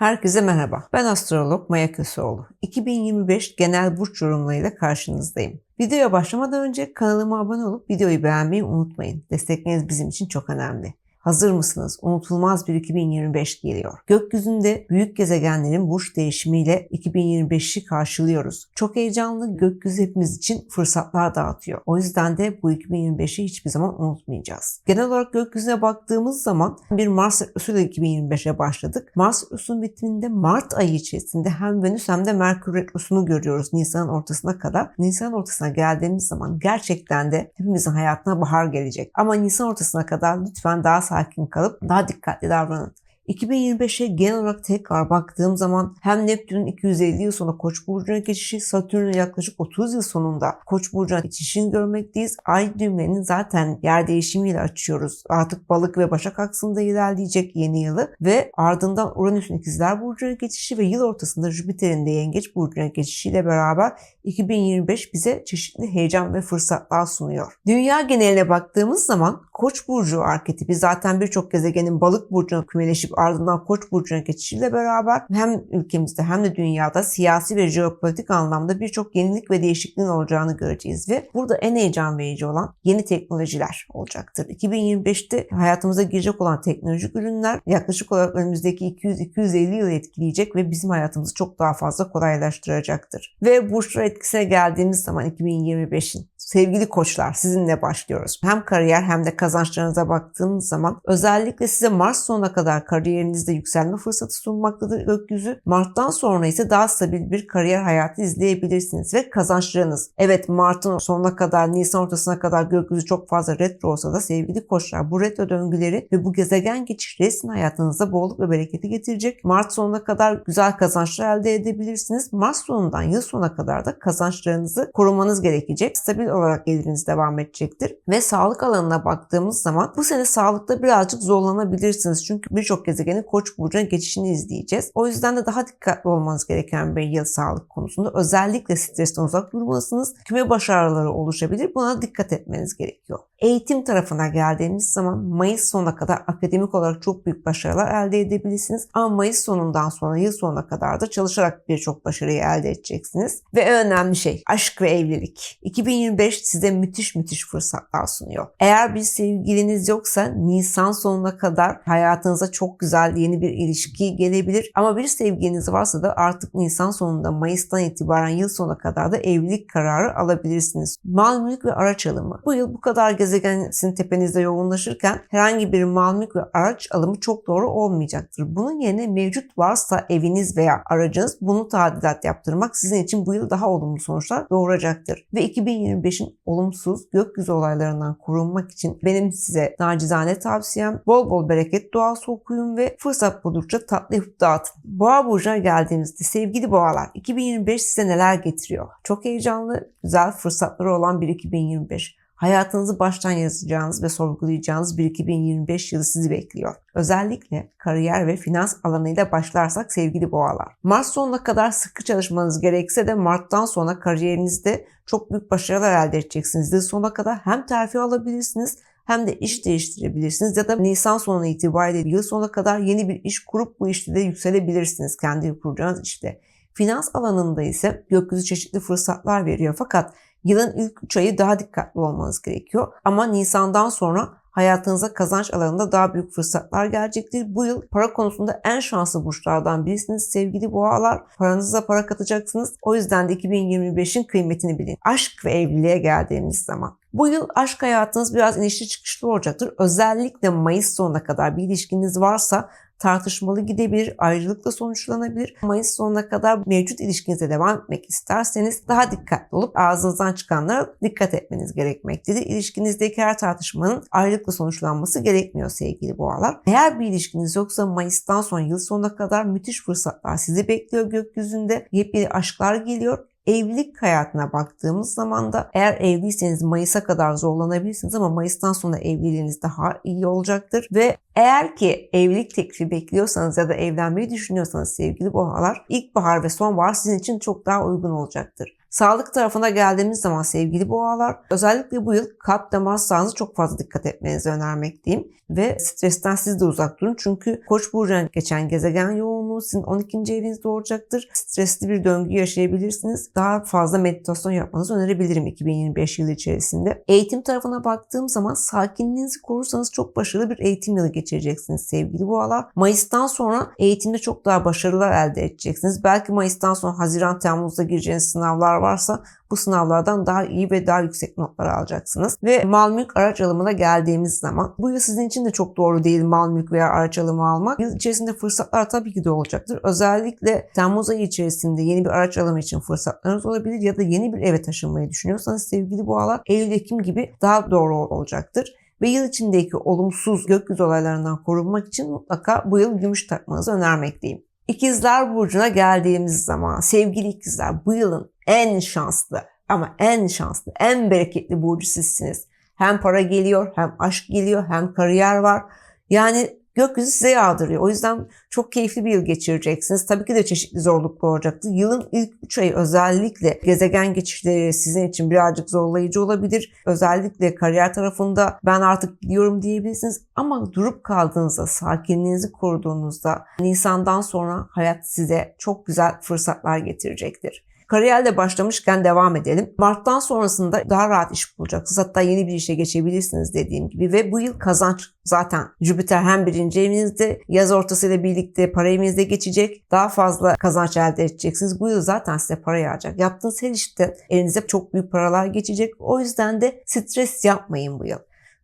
Herkese merhaba. Ben astrolog Maya Köseoğlu. 2025 genel burç yorumlarıyla karşınızdayım. Videoya başlamadan önce kanalıma abone olup videoyu beğenmeyi unutmayın. Destekleriniz bizim için çok önemli. Hazır mısınız? Unutulmaz bir 2025 geliyor. Gökyüzünde büyük gezegenlerin burç değişimiyle 2025'i karşılıyoruz. Çok heyecanlı gökyüzü hepimiz için fırsatlar dağıtıyor. O yüzden de bu 2025'i hiçbir zaman unutmayacağız. Genel olarak gökyüzüne baktığımız zaman bir Mars retrosuyla 2025'e başladık. Mars retrosunun bitiminde Mart ayı içerisinde hem Venüs hem de Merkür retrosunu görüyoruz Nisan'ın ortasına kadar. Nisan'ın ortasına geldiğimiz zaman gerçekten de hepimizin hayatına bahar gelecek. Ama Nisan ortasına kadar lütfen daha sakin kalıp daha dikkatli davranın. 2025'e genel olarak tekrar baktığım zaman hem Neptün'ün 250 yıl sonra Koç burcuna geçişi, Satürn'ün yaklaşık 30 yıl sonunda Koç burcuna geçişini görmekteyiz. Ay düğümlerinin zaten yer değişimiyle açıyoruz. Artık balık ve başak aksında ilerleyecek yeni yılı ve ardından Uranüs'ün ikizler burcuna geçişi ve yıl ortasında Jüpiter'in de yengeç burcuna geçişiyle beraber 2025 bize çeşitli heyecan ve fırsatlar sunuyor. Dünya geneline baktığımız zaman Koç burcu arketipi zaten birçok gezegenin balık burcuna kümeleşip ardından Koç burcuna geçişiyle beraber hem ülkemizde hem de dünyada siyasi ve jeopolitik anlamda birçok yenilik ve değişikliğin olacağını göreceğiz ve burada en heyecan verici olan yeni teknolojiler olacaktır. 2025'te hayatımıza girecek olan teknolojik ürünler yaklaşık olarak önümüzdeki 200-250 yıl etkileyecek ve bizim hayatımızı çok daha fazla kolaylaştıracaktır. Ve burçlar etkisine geldiğimiz zaman 2025'in sevgili koçlar sizinle başlıyoruz. Hem kariyer hem de kazançlarınıza baktığınız zaman özellikle size Mart sonuna kadar kariyerinizde yükselme fırsatı sunmaktadır gökyüzü. Mart'tan sonra ise daha stabil bir kariyer hayatı izleyebilirsiniz ve kazançlarınız. Evet Mart'ın sonuna kadar, Nisan ortasına kadar gökyüzü çok fazla retro olsa da sevgili koçlar bu retro döngüleri ve bu gezegen geçişleri sizin hayatınıza bolluk ve bereketi getirecek. Mart sonuna kadar güzel kazançlar elde edebilirsiniz. Mart sonundan yıl sonuna kadar da kazançlarınızı korumanız gerekecek. Stabil olarak geliriniz devam edecektir. Ve sağlık alanına baktığımız zaman bu sene sağlıkta birazcık zorlanabilirsiniz. Çünkü birçok gezegenin koç burcuna geçişini izleyeceğiz. O yüzden de daha dikkatli olmanız gereken bir yıl sağlık konusunda. Özellikle stresten uzak durmalısınız. Küme başarıları oluşabilir. Buna dikkat etmeniz gerekiyor. Eğitim tarafına geldiğimiz zaman Mayıs sonuna kadar akademik olarak çok büyük başarılar elde edebilirsiniz. Ama Mayıs sonundan sonra yıl sonuna kadar da çalışarak birçok başarıyı elde edeceksiniz. Ve önemli şey aşk ve evlilik. 2025 size müthiş müthiş fırsatlar sunuyor. Eğer bir sevgiliniz yoksa Nisan sonuna kadar hayatınıza çok güzel yeni bir ilişki gelebilir. Ama bir sevgiliniz varsa da artık Nisan sonunda Mayıs'tan itibaren yıl sonuna kadar da evlilik kararı alabilirsiniz. Mal mülk ve araç alımı. Bu yıl bu kadar gezegen sizin tepenizde yoğunlaşırken herhangi bir mal mülk ve araç alımı çok doğru olmayacaktır. Bunun yerine mevcut varsa eviniz veya aracınız bunu tadilat yaptırmak sizin için bu yıl daha olumlu sonuçlar doğuracaktır. Ve 2025'in olumsuz gökyüzü olaylarından korunmak için benim size nacizane tavsiyem bol bol bereket duası okuyun ve fırsat buldukça tatlı yapıp dağıtın. Boğa burcuna geldiğimizde sevgili boğalar 2025 size neler getiriyor? Çok heyecanlı, güzel fırsatları olan bir 2025. Hayatınızı baştan yazacağınız ve sorgulayacağınız bir 2025 yılı sizi bekliyor. Özellikle kariyer ve finans alanıyla başlarsak sevgili boğalar. Mart sonuna kadar sıkı çalışmanız gerekse de Mart'tan sonra kariyerinizde çok büyük başarılar elde edeceksiniz. Yıl sonuna kadar hem terfi alabilirsiniz hem de iş değiştirebilirsiniz ya da Nisan sonu itibariyle yıl sonuna kadar yeni bir iş kurup bu işte de yükselebilirsiniz kendi kuracağınız işte. Finans alanında ise gökyüzü çeşitli fırsatlar veriyor fakat yılın ilk 3 ayı daha dikkatli olmanız gerekiyor. Ama Nisan'dan sonra hayatınıza kazanç alanında daha büyük fırsatlar gelecektir. Bu yıl para konusunda en şanslı burçlardan birisiniz sevgili boğalar. Paranıza para katacaksınız. O yüzden de 2025'in kıymetini bilin. Aşk ve evliliğe geldiğimiz zaman. Bu yıl aşk hayatınız biraz inişli çıkışlı olacaktır. Özellikle Mayıs sonuna kadar bir ilişkiniz varsa tartışmalı gidebilir, ayrılıkla sonuçlanabilir. Mayıs sonuna kadar mevcut ilişkinize devam etmek isterseniz daha dikkatli olup ağzınızdan çıkanlara dikkat etmeniz gerekmektedir. İlişkinizdeki her tartışmanın ayrılıkla sonuçlanması gerekmiyor sevgili boğalar. Eğer bir ilişkiniz yoksa Mayıs'tan sonra yıl sonuna kadar müthiş fırsatlar sizi bekliyor gökyüzünde. Yepyeni aşklar geliyor Evlilik hayatına baktığımız zaman da eğer evliyseniz Mayıs'a kadar zorlanabilirsiniz ama Mayıs'tan sonra evliliğiniz daha iyi olacaktır ve eğer ki evlilik teklifi bekliyorsanız ya da evlenmeyi düşünüyorsanız sevgili boğalar ilkbahar ve sonbahar sizin için çok daha uygun olacaktır. Sağlık tarafına geldiğimiz zaman sevgili boğalar özellikle bu yıl kalp damar sağlığınıza çok fazla dikkat etmenizi önermekteyim. Ve stresten siz de uzak durun. Çünkü Koç burcuna geçen gezegen yoğunluğu sizin 12. evinizde olacaktır. Stresli bir döngü yaşayabilirsiniz. Daha fazla meditasyon yapmanızı önerebilirim 2025 yılı içerisinde. Eğitim tarafına baktığım zaman sakinliğinizi korursanız çok başarılı bir eğitim yılı geçireceksiniz sevgili boğalar. Mayıs'tan sonra eğitimde çok daha başarılar elde edeceksiniz. Belki Mayıs'tan sonra Haziran, Temmuz'da gireceğiniz sınavlar varsa bu sınavlardan daha iyi ve daha yüksek notlar alacaksınız. Ve mal mülk araç alımına geldiğimiz zaman bu yıl sizin için de çok doğru değil mal mülk veya araç alımı almak. Yıl içerisinde fırsatlar tabii ki de olacaktır. Özellikle Temmuz ayı içerisinde yeni bir araç alımı için fırsatlarınız olabilir ya da yeni bir eve taşınmayı düşünüyorsanız sevgili boğalar Eylül-Ekim gibi daha doğru olacaktır ve yıl içindeki olumsuz gökyüzü olaylarından korunmak için mutlaka bu yıl gümüş takmanızı önermekteyim. İkizler Burcu'na geldiğimiz zaman sevgili ikizler bu yılın en şanslı ama en şanslı, en bereketli burcu sizsiniz. Hem para geliyor, hem aşk geliyor, hem kariyer var. Yani gökyüzü size yağdırıyor. O yüzden çok keyifli bir yıl geçireceksiniz. Tabii ki de çeşitli zorluklar olacaktır. Yılın ilk 3 ayı özellikle gezegen geçişleri sizin için birazcık zorlayıcı olabilir. Özellikle kariyer tarafında ben artık gidiyorum diyebilirsiniz. Ama durup kaldığınızda, sakinliğinizi koruduğunuzda Nisan'dan sonra hayat size çok güzel fırsatlar getirecektir. Kariyerle başlamışken devam edelim. Mart'tan sonrasında daha rahat iş bulacaksınız. Hatta yeni bir işe geçebilirsiniz dediğim gibi. Ve bu yıl kazanç zaten Jüpiter hem birinci evinizde yaz ortasıyla birlikte para evinizde geçecek. Daha fazla kazanç elde edeceksiniz. Bu yıl zaten size para yağacak. Yaptığınız her işte elinize çok büyük paralar geçecek. O yüzden de stres yapmayın bu yıl.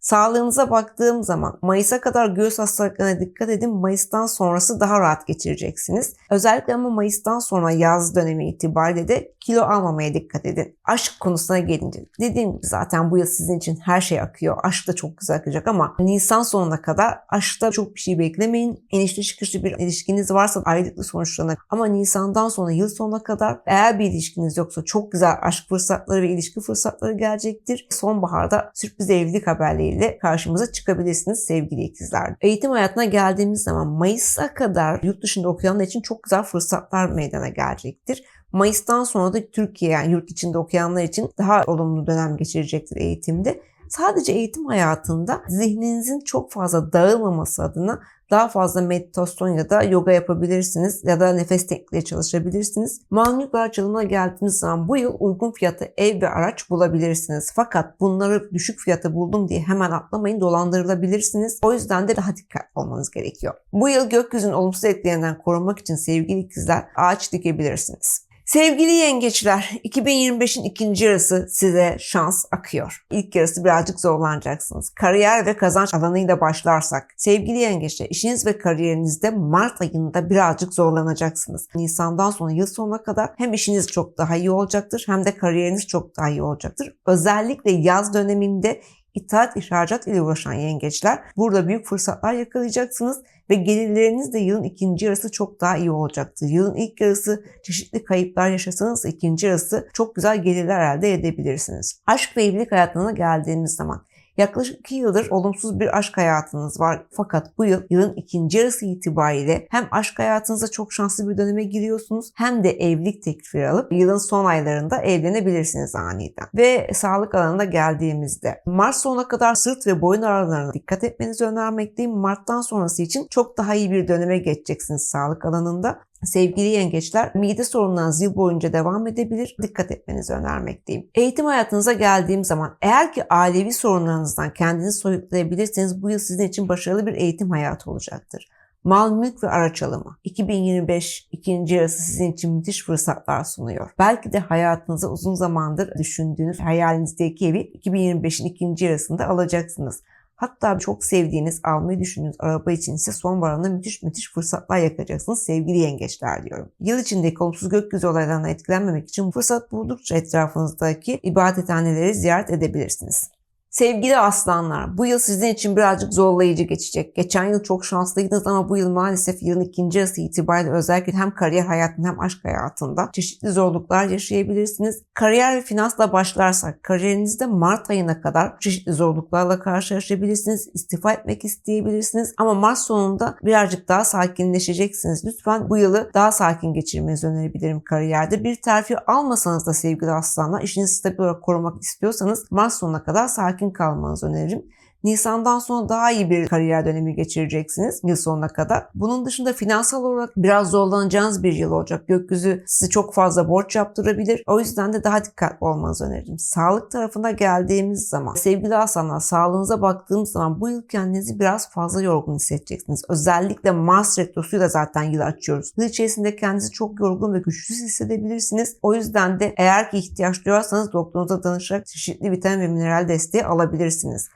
Sağlığınıza baktığım zaman Mayıs'a kadar göğüs hastalıklarına dikkat edin. Mayıs'tan sonrası daha rahat geçireceksiniz. Özellikle ama Mayıs'tan sonra yaz dönemi itibariyle de kilo almamaya dikkat edin. Aşk konusuna gelince dediğim gibi zaten bu yıl sizin için her şey akıyor. Aşk da çok güzel akacak ama Nisan sonuna kadar aşkta çok bir şey beklemeyin. Enişte çıkışlı bir ilişkiniz varsa ayrılıklı sonuçlanır. Ama Nisan'dan sonra yıl sonuna kadar eğer bir ilişkiniz yoksa çok güzel aşk fırsatları ve ilişki fırsatları gelecektir. Sonbaharda sürpriz evlilik haberleriyle karşımıza çıkabilirsiniz sevgili ikizler. Eğitim hayatına geldiğimiz zaman Mayıs'a kadar yurt dışında okuyanlar için çok güzel fırsatlar meydana gelecektir. Mayıs'tan sonra da Türkiye yani yurt içinde okuyanlar için daha olumlu dönem geçirecektir eğitimde. Sadece eğitim hayatında zihninizin çok fazla dağılmaması adına daha fazla meditasyon ya da yoga yapabilirsiniz ya da nefes tekniği çalışabilirsiniz. Mal açılımına geldiğiniz zaman bu yıl uygun fiyatı ev ve araç bulabilirsiniz. Fakat bunları düşük fiyata buldum diye hemen atlamayın dolandırılabilirsiniz. O yüzden de daha dikkatli olmanız gerekiyor. Bu yıl gökyüzünün olumsuz etkilerinden korunmak için sevgili ikizler ağaç dikebilirsiniz. Sevgili yengeçler, 2025'in ikinci yarısı size şans akıyor. İlk yarısı birazcık zorlanacaksınız. Kariyer ve kazanç alanıyla başlarsak, sevgili yengeçler, işiniz ve kariyerinizde Mart ayında birazcık zorlanacaksınız. Nisan'dan sonra yıl sonuna kadar hem işiniz çok daha iyi olacaktır hem de kariyeriniz çok daha iyi olacaktır. Özellikle yaz döneminde ithalat ihracat ile uğraşan yengeçler burada büyük fırsatlar yakalayacaksınız ve gelirleriniz de yılın ikinci yarısı çok daha iyi olacaktır. Yılın ilk yarısı çeşitli kayıplar yaşasanız ikinci yarısı çok güzel gelirler elde edebilirsiniz. Aşk ve evlilik hayatına geldiğimiz zaman Yaklaşık 2 yıldır olumsuz bir aşk hayatınız var. Fakat bu yıl yılın ikinci yarısı itibariyle hem aşk hayatınıza çok şanslı bir döneme giriyorsunuz hem de evlilik teklifi alıp yılın son aylarında evlenebilirsiniz aniden. Ve sağlık alanına geldiğimizde Mart sonuna kadar sırt ve boyun aralarına dikkat etmenizi önermekteyim. Mart'tan sonrası için çok daha iyi bir döneme geçeceksiniz sağlık alanında. Sevgili yengeçler, mide sorunlarınız yıl boyunca devam edebilir. Dikkat etmenizi önermekteyim. Eğitim hayatınıza geldiğim zaman eğer ki ailevi sorunlarınızdan kendinizi soyutlayabilirseniz bu yıl sizin için başarılı bir eğitim hayatı olacaktır. Mal, mülk ve araç alımı. 2025 ikinci yarısı sizin için müthiş fırsatlar sunuyor. Belki de hayatınızı uzun zamandır düşündüğünüz hayalinizdeki evi 2025'in ikinci yarısında alacaksınız. Hatta çok sevdiğiniz, almayı düşündüğünüz araba için ise son varanda müthiş müthiş fırsatlar yakacaksınız sevgili yengeçler diyorum. Yıl içindeki olumsuz gökyüzü olaylarına etkilenmemek için fırsat buldukça etrafınızdaki ibadethaneleri ziyaret edebilirsiniz. Sevgili aslanlar, bu yıl sizin için birazcık zorlayıcı geçecek. Geçen yıl çok şanslıydınız ama bu yıl maalesef yılın ikinci yarısı itibariyle özellikle hem kariyer hayatında hem aşk hayatında çeşitli zorluklar yaşayabilirsiniz. Kariyer ve finansla başlarsak, kariyerinizde Mart ayına kadar çeşitli zorluklarla karşılaşabilirsiniz. İstifa etmek isteyebilirsiniz ama Mart sonunda birazcık daha sakinleşeceksiniz. Lütfen bu yılı daha sakin geçirmenizi önerebilirim kariyerde. Bir terfi almasanız da sevgili aslanlar, işinizi stabil olarak korumak istiyorsanız Mart sonuna kadar sakin kalmanızı öneririm. Nisan'dan sonra daha iyi bir kariyer dönemi geçireceksiniz yıl sonuna kadar. Bunun dışında finansal olarak biraz zorlanacağınız bir yıl olacak. Gökyüzü sizi çok fazla borç yaptırabilir. O yüzden de daha dikkatli olmanızı öneririm. Sağlık tarafına geldiğimiz zaman sevgili aslanlar sağlığınıza baktığımız zaman bu yıl kendinizi biraz fazla yorgun hissedeceksiniz. Özellikle Mars retrosuyla zaten yılı açıyoruz. Yıl içerisinde kendinizi çok yorgun ve güçsüz hissedebilirsiniz. O yüzden de eğer ki ihtiyaç duyarsanız doktorunuza danışarak çeşitli vitamin ve mineral desteği alabilirsiniz.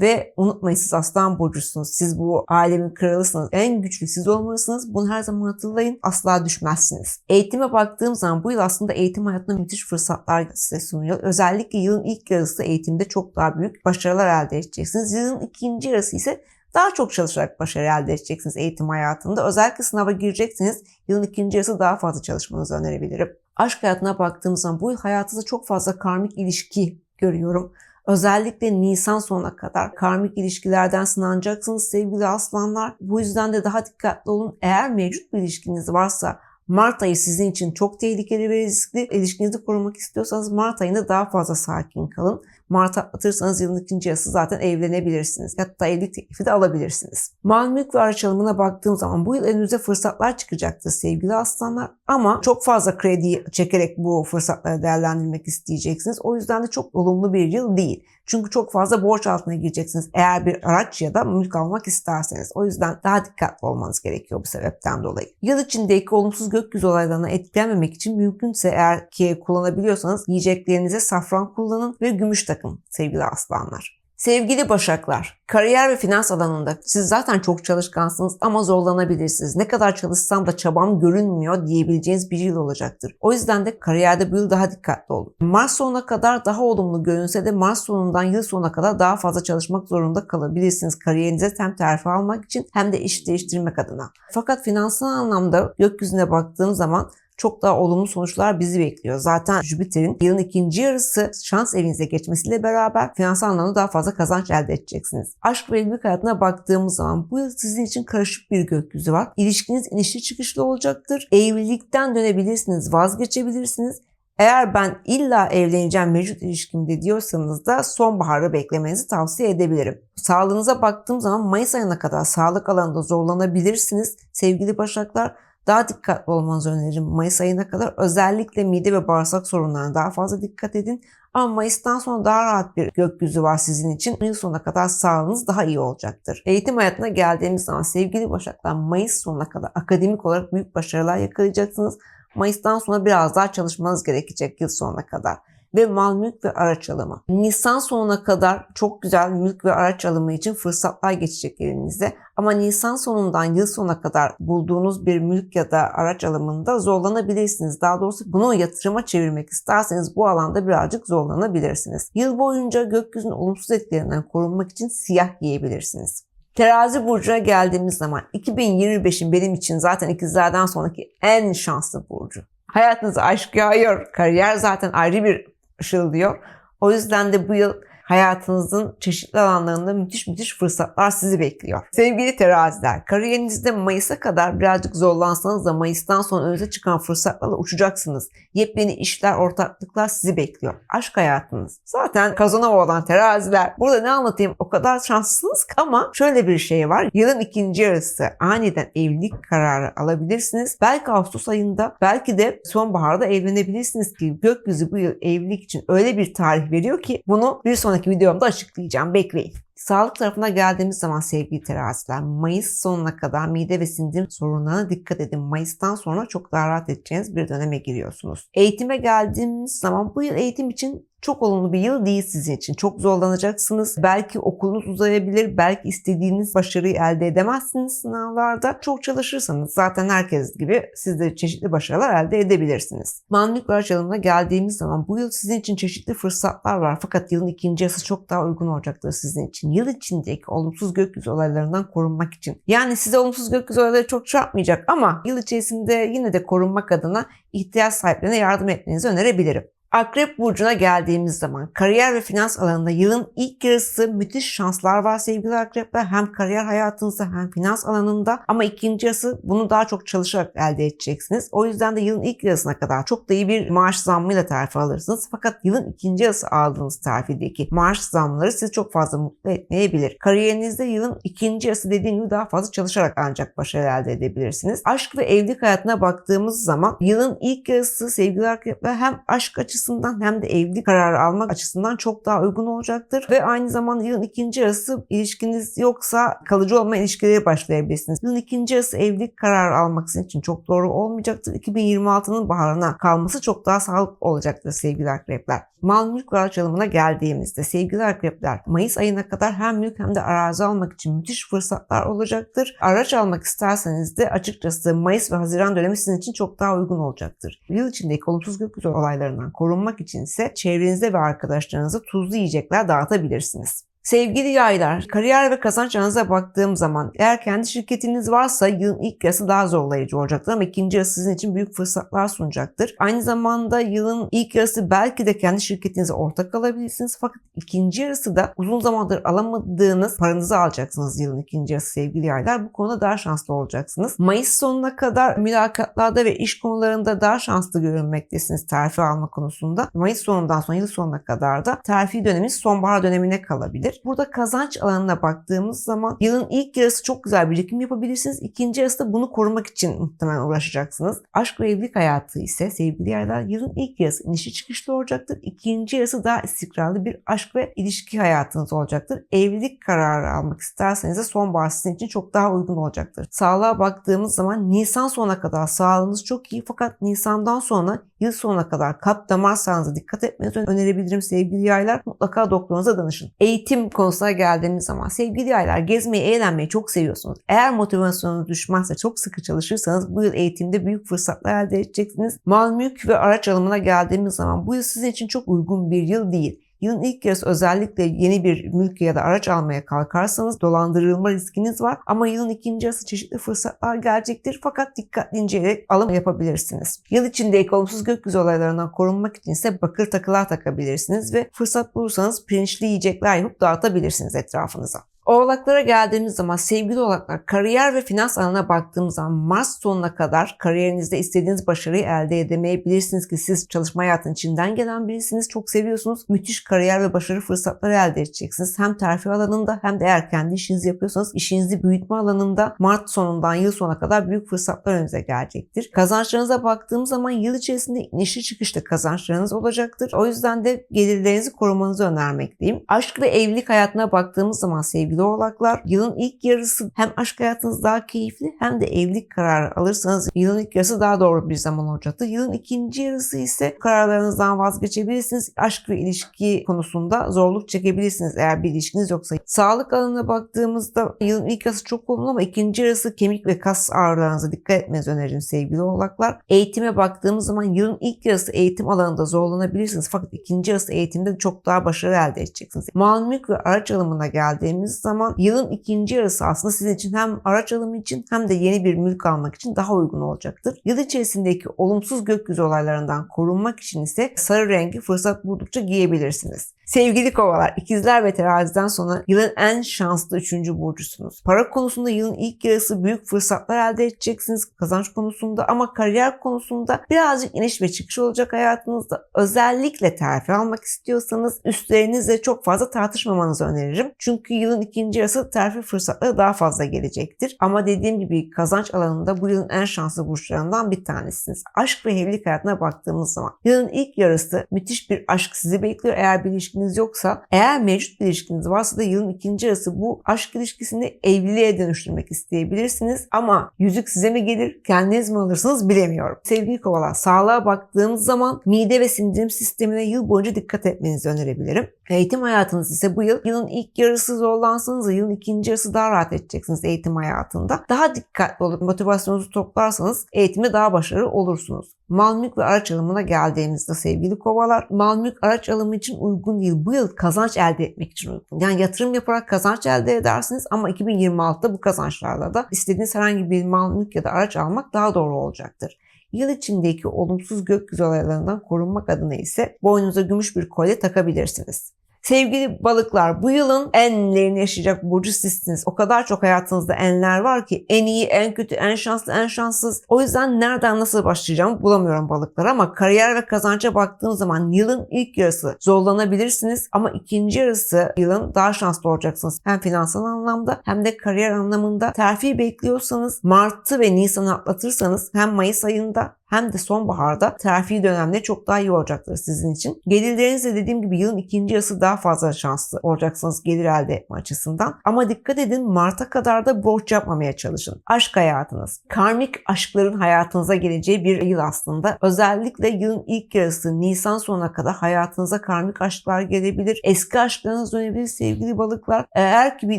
Ve unutmayın siz aslan burcusunuz. Siz bu alemin kralısınız. En güçlü siz olmalısınız. Bunu her zaman hatırlayın. Asla düşmezsiniz. Eğitime baktığım zaman bu yıl aslında eğitim hayatında müthiş fırsatlar size sunuyor. Özellikle yılın ilk yarısı eğitimde çok daha büyük başarılar elde edeceksiniz. Yılın ikinci yarısı ise daha çok çalışarak başarı elde edeceksiniz eğitim hayatında. Özellikle sınava gireceksiniz. Yılın ikinci yarısı daha fazla çalışmanızı önerebilirim. Aşk hayatına baktığım zaman bu yıl hayatınızda çok fazla karmik ilişki görüyorum. Özellikle Nisan sonuna kadar karmik ilişkilerden sınanacaksınız sevgili aslanlar. Bu yüzden de daha dikkatli olun. Eğer mevcut bir ilişkiniz varsa Mart ayı sizin için çok tehlikeli ve riskli. İlişkinizi korumak istiyorsanız Mart ayında daha fazla sakin kalın. Mart atlatırsanız yılın ikinci yarısı zaten evlenebilirsiniz. Hatta evlilik teklifi de alabilirsiniz. Mal mülk ve araç alımına baktığım zaman bu yıl önünüze fırsatlar çıkacaktır sevgili aslanlar. Ama çok fazla kredi çekerek bu fırsatları değerlendirmek isteyeceksiniz. O yüzden de çok olumlu bir yıl değil. Çünkü çok fazla borç altına gireceksiniz eğer bir araç ya da mülk almak isterseniz. O yüzden daha dikkatli olmanız gerekiyor bu sebepten dolayı. Yıl içindeki olumsuz gökyüzü olaylarına etkilenmemek için mümkünse eğer ki kullanabiliyorsanız yiyeceklerinize safran kullanın ve gümüş takın sevgili aslanlar. Sevgili Başaklar, kariyer ve finans alanında siz zaten çok çalışkansınız ama zorlanabilirsiniz. Ne kadar çalışsam da çabam görünmüyor diyebileceğiniz bir yıl olacaktır. O yüzden de kariyerde bu yıl daha dikkatli olun. Mart sonuna kadar daha olumlu görünse de Mart sonundan yıl sonuna kadar daha fazla çalışmak zorunda kalabilirsiniz. Kariyerinize hem terfi almak için hem de iş değiştirmek adına. Fakat finansal anlamda gökyüzüne baktığım zaman çok daha olumlu sonuçlar bizi bekliyor. Zaten Jüpiter'in yılın ikinci yarısı şans evinize geçmesiyle beraber finansal anlamda daha fazla kazanç elde edeceksiniz. Aşk ve evlilik hayatına baktığımız zaman bu yıl sizin için karışık bir gökyüzü var. İlişkiniz inişli çıkışlı olacaktır. Evlilikten dönebilirsiniz, vazgeçebilirsiniz. Eğer ben illa evleneceğim mevcut ilişkimde diyorsanız da sonbaharı beklemenizi tavsiye edebilirim. Sağlığınıza baktığım zaman Mayıs ayına kadar sağlık alanında zorlanabilirsiniz. Sevgili Başaklar daha dikkatli olmanızı öneririm Mayıs ayına kadar. Özellikle mide ve bağırsak sorunlarına daha fazla dikkat edin. Ama Mayıs'tan sonra daha rahat bir gökyüzü var sizin için. Yıl sonuna kadar sağlığınız daha iyi olacaktır. Eğitim hayatına geldiğimiz zaman sevgili Başaklar Mayıs sonuna kadar akademik olarak büyük başarılar yakalayacaksınız. Mayıs'tan sonra biraz daha çalışmanız gerekecek yıl sonuna kadar ve mal mülk ve araç alımı. Nisan sonuna kadar çok güzel mülk ve araç alımı için fırsatlar geçecek elinizde. Ama Nisan sonundan yıl sonuna kadar bulduğunuz bir mülk ya da araç alımında zorlanabilirsiniz. Daha doğrusu bunu yatırıma çevirmek isterseniz bu alanda birazcık zorlanabilirsiniz. Yıl boyunca gökyüzünün olumsuz etkilerinden korunmak için siyah giyebilirsiniz. Terazi burcuna geldiğimiz zaman 2025'in benim için zaten ikizlerden sonraki en şanslı burcu. Hayatınıza aşk yağıyor. Kariyer zaten ayrı bir ışıldıyor. O yüzden de bu yıl hayatınızın çeşitli alanlarında müthiş müthiş fırsatlar sizi bekliyor. Sevgili teraziler, kariyerinizde Mayıs'a kadar birazcık zorlansanız da Mayıs'tan sonra önünüze çıkan fırsatlarla uçacaksınız. Yepyeni işler, ortaklıklar sizi bekliyor. Aşk hayatınız. Zaten kazanama olan teraziler. Burada ne anlatayım? O kadar şanslısınız ki ama şöyle bir şey var. Yılın ikinci yarısı aniden evlilik kararı alabilirsiniz. Belki Ağustos ayında, belki de sonbaharda evlenebilirsiniz ki gökyüzü bu yıl evlilik için öyle bir tarih veriyor ki bunu bir sonraki videomda açıklayacağım. Bekleyin. Sağlık tarafına geldiğimiz zaman sevgili teraziler, Mayıs sonuna kadar mide ve sindirim sorunlarına dikkat edin. Mayıs'tan sonra çok daha rahat edeceğiniz bir döneme giriyorsunuz. Eğitime geldiğimiz zaman bu yıl eğitim için çok olumlu bir yıl değil sizin için. Çok zorlanacaksınız. Belki okulunuz uzayabilir. Belki istediğiniz başarıyı elde edemezsiniz sınavlarda. Çok çalışırsanız zaten herkes gibi siz de çeşitli başarılar elde edebilirsiniz. Manlık açılımına geldiğimiz zaman bu yıl sizin için çeşitli fırsatlar var. Fakat yılın ikinci yarısı çok daha uygun olacaktır sizin için. Yıl içindeki olumsuz gökyüzü olaylarından korunmak için. Yani size olumsuz gökyüzü olayları çok çarpmayacak ama yıl içerisinde yine de korunmak adına ihtiyaç sahiplerine yardım etmenizi önerebilirim. Akrep Burcu'na geldiğimiz zaman kariyer ve finans alanında yılın ilk yarısı müthiş şanslar var sevgili akrepler. Hem kariyer hayatınızda hem finans alanında ama ikinci yarısı bunu daha çok çalışarak elde edeceksiniz. O yüzden de yılın ilk yarısına kadar çok da iyi bir maaş zammıyla terfi alırsınız. Fakat yılın ikinci yarısı aldığınız terfideki maaş zamları sizi çok fazla mutlu etmeyebilir. Kariyerinizde yılın ikinci yarısı dediğim gibi daha fazla çalışarak ancak başarı elde edebilirsiniz. Aşk ve evlilik hayatına baktığımız zaman yılın ilk yarısı sevgili akrepler hem aşk açısından açısından hem de evlilik kararı almak açısından çok daha uygun olacaktır. Ve aynı zamanda yılın ikinci yarısı ilişkiniz yoksa kalıcı olma ilişkileri başlayabilirsiniz. Yılın ikinci yarısı evlilik kararı almak sizin için çok doğru olmayacaktır. 2026'nın baharına kalması çok daha sağlıklı olacaktır sevgili akrepler. Mal mülk ve açılımına geldiğimizde sevgili akrepler Mayıs ayına kadar hem mülk hem de arazi almak için müthiş fırsatlar olacaktır. Araç almak isterseniz de açıkçası Mayıs ve Haziran dönemi sizin için çok daha uygun olacaktır. Yıl içindeki olumsuz gökyüzü olaylarından korunmak için ise çevrenizde ve arkadaşlarınıza tuzlu yiyecekler dağıtabilirsiniz. Sevgili yaylar, kariyer ve kazanç alanınıza baktığım zaman eğer kendi şirketiniz varsa yılın ilk yarısı daha zorlayıcı olacaktır ama ikinci yarısı sizin için büyük fırsatlar sunacaktır. Aynı zamanda yılın ilk yarısı belki de kendi şirketinize ortak alabilirsiniz fakat ikinci yarısı da uzun zamandır alamadığınız paranızı alacaksınız yılın ikinci yarısı sevgili yaylar. Bu konuda daha şanslı olacaksınız. Mayıs sonuna kadar mülakatlarda ve iş konularında daha şanslı görünmektesiniz terfi alma konusunda. Mayıs sonundan sonra yıl sonuna kadar da terfi döneminiz sonbahar dönemine kalabilir. Burada kazanç alanına baktığımız zaman yılın ilk yarısı çok güzel birikim yapabilirsiniz. İkinci yarısı da bunu korumak için muhtemelen uğraşacaksınız. Aşk ve evlilik hayatı ise sevgili yerler yılın ilk yarısı inişi çıkışlı olacaktır. İkinci yarısı daha istikrarlı bir aşk ve ilişki hayatınız olacaktır. Evlilik kararı almak isterseniz de sonbahar sizin için çok daha uygun olacaktır. Sağlığa baktığımız zaman Nisan sonuna kadar sağlığınız çok iyi fakat Nisan'dan sonra yıl sonuna kadar kalp damar sağlığınıza dikkat etmenizi önerebilirim sevgili yaylar. Mutlaka doktorunuza danışın. Eğitim konusuna geldiğimiz zaman sevgili yaylar gezmeyi, eğlenmeyi çok seviyorsunuz. Eğer motivasyonunuz düşmezse çok sıkı çalışırsanız bu yıl eğitimde büyük fırsatlar elde edeceksiniz. Mal mülk ve araç alımına geldiğimiz zaman bu yıl sizin için çok uygun bir yıl değil. Yılın ilk yarısı özellikle yeni bir mülk ya da araç almaya kalkarsanız dolandırılma riskiniz var. Ama yılın ikinci yarısı çeşitli fırsatlar gelecektir. Fakat dikkatli inceleyerek alım yapabilirsiniz. Yıl içinde olumsuz gökyüzü olaylarından korunmak için ise bakır takılar takabilirsiniz ve fırsat bulursanız pirinçli yiyecekler yapıp dağıtabilirsiniz etrafınıza. Oğlaklara geldiğimiz zaman sevgili oğlaklar kariyer ve finans alanına baktığımız zaman Mart sonuna kadar kariyerinizde istediğiniz başarıyı elde edemeyebilirsiniz ki siz çalışma hayatının içinden gelen birisiniz. Çok seviyorsunuz. Müthiş kariyer ve başarı fırsatları elde edeceksiniz. Hem terfi alanında hem de eğer kendi işinizi yapıyorsanız işinizi büyütme alanında Mart sonundan yıl sonuna kadar büyük fırsatlar önünüze gelecektir. Kazançlarınıza baktığımız zaman yıl içerisinde inişli çıkışlı kazançlarınız olacaktır. O yüzden de gelirlerinizi korumanızı önermekteyim. Aşk ve evlilik hayatına baktığımız zaman sevgili sevgili oğlaklar. Yılın ilk yarısı hem aşk hayatınız daha keyifli hem de evlilik kararı alırsanız yılın ilk yarısı daha doğru bir zaman olacaktır. Yılın ikinci yarısı ise kararlarınızdan vazgeçebilirsiniz. Aşk ve ilişki konusunda zorluk çekebilirsiniz eğer bir ilişkiniz yoksa. Sağlık alanına baktığımızda yılın ilk yarısı çok olumlu ama ikinci yarısı kemik ve kas ağrılarınıza dikkat etmenizi öneririm sevgili oğlaklar. Eğitime baktığımız zaman yılın ilk yarısı eğitim alanında zorlanabilirsiniz fakat ikinci yarısı eğitimde çok daha başarı elde edeceksiniz. Mal mülk ve araç alımına geldiğimiz zaman yılın ikinci yarısı aslında sizin için hem araç alımı için hem de yeni bir mülk almak için daha uygun olacaktır. Yıl içerisindeki olumsuz gökyüzü olaylarından korunmak için ise sarı rengi fırsat buldukça giyebilirsiniz. Sevgili kovalar, ikizler ve teraziden sonra yılın en şanslı üçüncü burcusunuz. Para konusunda yılın ilk yarısı büyük fırsatlar elde edeceksiniz kazanç konusunda ama kariyer konusunda birazcık iniş ve çıkış olacak hayatınızda. Özellikle terfi almak istiyorsanız üstlerinizle çok fazla tartışmamanızı öneririm. Çünkü yılın ikinci yarısı terfi fırsatları daha fazla gelecektir. Ama dediğim gibi kazanç alanında bu yılın en şanslı burçlarından bir tanesiniz. Aşk ve evlilik hayatına baktığımız zaman yılın ilk yarısı müthiş bir aşk sizi bekliyor. Eğer bir ilişkin ilişkiniz yoksa eğer mevcut bir ilişkiniz varsa da yılın ikinci yarısı bu aşk ilişkisini evliliğe dönüştürmek isteyebilirsiniz. Ama yüzük size mi gelir kendiniz mi alırsınız bilemiyorum. Sevgili kovalar sağlığa baktığımız zaman mide ve sindirim sistemine yıl boyunca dikkat etmenizi önerebilirim. Eğitim hayatınız ise bu yıl yılın ilk yarısı zorlansanız da yılın ikinci yarısı daha rahat edeceksiniz eğitim hayatında. Daha dikkatli olup motivasyonunuzu toplarsanız eğitimde daha başarılı olursunuz. Mal mülk ve araç alımına geldiğimizde sevgili kovalar, mal mülk araç alımı için uygun değil. Bu yıl kazanç elde etmek için uygun. Yani yatırım yaparak kazanç elde edersiniz ama 2026'da bu kazançlarla da istediğiniz herhangi bir mal mülk ya da araç almak daha doğru olacaktır. Yıl içindeki olumsuz gökyüzü olaylarından korunmak adına ise boynunuza gümüş bir kolye takabilirsiniz. Sevgili balıklar bu yılın enlerini yaşayacak burcu sizsiniz. O kadar çok hayatınızda enler var ki en iyi, en kötü, en şanslı, en şanssız. O yüzden nereden nasıl başlayacağımı bulamıyorum balıklar ama kariyer ve kazanca baktığım zaman yılın ilk yarısı zorlanabilirsiniz ama ikinci yarısı yılın daha şanslı olacaksınız. Hem finansal anlamda hem de kariyer anlamında terfi bekliyorsanız Mart'ı ve Nisan'ı atlatırsanız hem Mayıs ayında hem de sonbaharda terfi dönemleri çok daha iyi olacaktır sizin için. Gelirleriniz de dediğim gibi yılın ikinci yarısı daha fazla şanslı olacaksınız gelir elde etme açısından. Ama dikkat edin Mart'a kadar da borç yapmamaya çalışın. Aşk hayatınız. Karmik aşkların hayatınıza geleceği bir yıl aslında. Özellikle yılın ilk yarısı Nisan sonuna kadar hayatınıza karmik aşklar gelebilir. Eski aşklarınız dönebilir sevgili balıklar. Eğer ki bir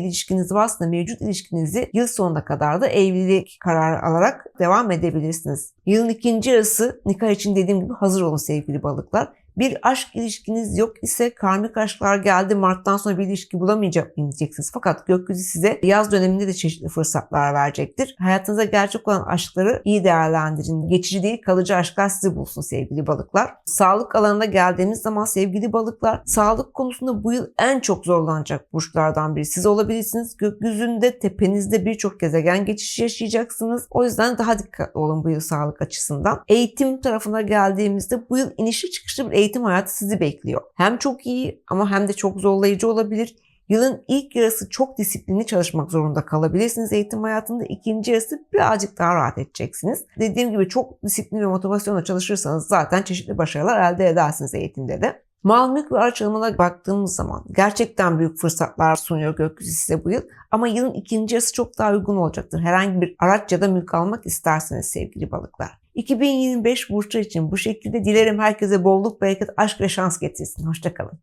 ilişkiniz varsa mevcut ilişkinizi yıl sonuna kadar da evlilik kararı alarak devam edebilirsiniz. Yılın ikinci yarısı nikah için dediğim gibi hazır olun sevgili balıklar. Bir aşk ilişkiniz yok ise karmik aşklar geldi Mart'tan sonra bir ilişki bulamayacak mıyım diyeceksiniz. Fakat gökyüzü size yaz döneminde de çeşitli fırsatlar verecektir. Hayatınıza gerçek olan aşkları iyi değerlendirin. Geçici değil kalıcı aşklar sizi bulsun sevgili balıklar. Sağlık alanına geldiğimiz zaman sevgili balıklar sağlık konusunda bu yıl en çok zorlanacak burçlardan biri. Siz olabilirsiniz. Gökyüzünde tepenizde birçok gezegen geçişi yaşayacaksınız. O yüzden daha dikkatli olun bu yıl sağlık açısından. Eğitim tarafına geldiğimizde bu yıl inişli çıkışlı bir eğitim hayatı sizi bekliyor. Hem çok iyi ama hem de çok zorlayıcı olabilir. Yılın ilk yarısı çok disiplinli çalışmak zorunda kalabilirsiniz eğitim hayatında. İkinci yarısı birazcık daha rahat edeceksiniz. Dediğim gibi çok disiplinli ve motivasyonla çalışırsanız zaten çeşitli başarılar elde edersiniz eğitimde de. Mal mülk ve araç baktığımız zaman gerçekten büyük fırsatlar sunuyor gökyüzü size bu yıl. Ama yılın ikinci yarısı çok daha uygun olacaktır. Herhangi bir araç ya da mülk almak isterseniz sevgili balıklar. 2025 burçlar için bu şekilde dilerim herkese bolluk, bereket, aşk ve şans getirsin. Hoşçakalın.